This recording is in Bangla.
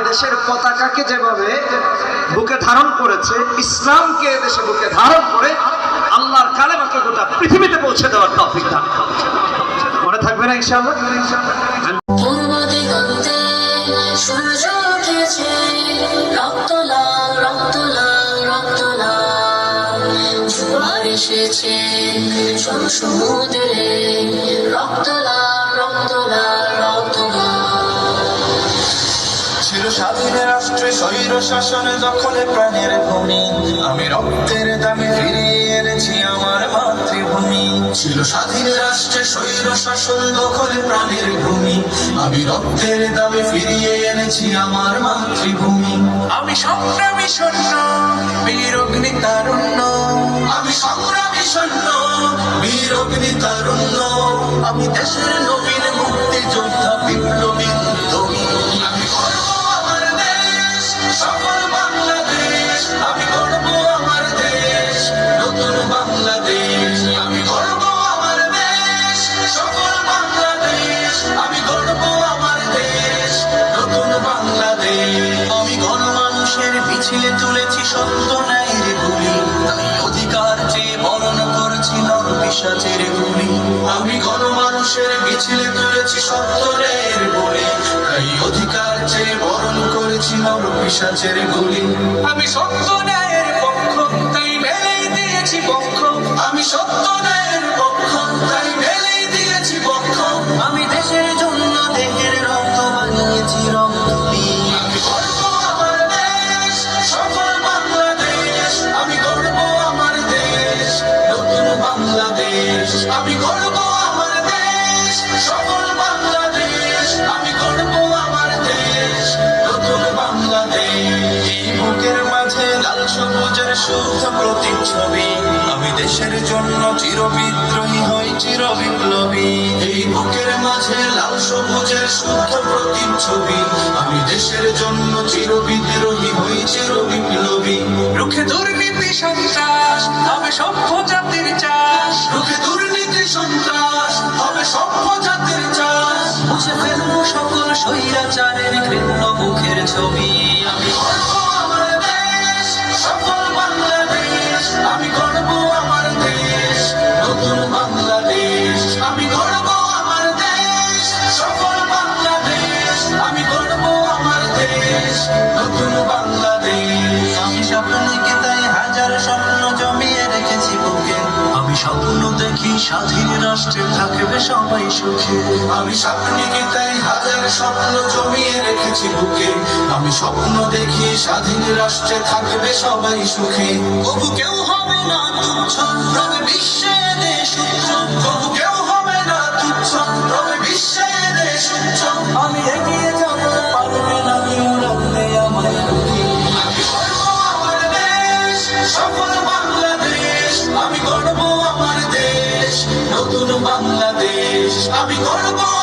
এদেশের পতাকাকে যেভাবে বুকে ধারণ করেছে, ইসলামকে এদেশে বুকে ধারণ করে আল্লাহর কালেমাকে গোটা পৃথিবীতে পৌঁছে দেওয়ার তৌফিক দান মনে থাকবে না ইনশাআল্লাহ? সূর্য সমুদ্রে রাষ্ট্রে স্বৈর শাসনে দখলে প্রাণের ভূমি। আমি রক্তের দামে ফিরিয়ে এনেছি আমার মাতৃভূমি। ছিল স্বাধীন রাষ্ট্রে স্বৈর শাসন দখলে প্রাণের ভূমি। আমি রক্তের দামে ফিরিয়ে এনেছি আমার মাতৃভূমি। আমি সংগ্রামী সৈন্য, বীর অগ্নি তারুণ্য। আমি সংগ্রামী সৈন্য, বীর অগ্নি তারুণ্য। আমি দেশের মিছিলে তুলেছি সত্য ন্যায়ের গুলি। তাই অধিকার চেয়ে বরণ করছি নর পিসাচের গুলি। আমি গণমানুষের মিছিলে তুলেছি সত্য ন্যায়ের গুলি। তাই অধিকার চেয়ে বরণ করেছি নর পিসাচের গুলি। আমি সত্য ন্যায়ের সবুজের শুদ্ধ প্রতিচ্ছবি আমি দেশের জন্য চির হই চির বিপ্লবী এই বুকের মাঝে লাল সবুজের শুদ্ধ প্রতিচ্ছবি আমি দেশের জন্য চির হই চির বিপ্লবী রুখে দুর্নীতি সন্ত্রাস হবে সভ্য জাতির চাষ। রুখে দুর্নীতি সন্ত্রাস হবে সভ্য জাতির চাষ। মুছে ফেলব সকল স্বৈরাচারের ঘৃণ্য মুখের ছবি। আমি স্বাধীন রাষ্ট্রে থাকবে সবাই সুখে। আমি স্বপ্নকে তাই হাজার স্বপ্ন জমিয়ে রেখেছি বুকে। আমি স্বপ্ন দেখি স্বাধীন রাষ্ট্রে থাকবে সবাই সুখে। কবু কেউ হবে না তুচ্ছ রবে বাংলাদেশ। আমি করব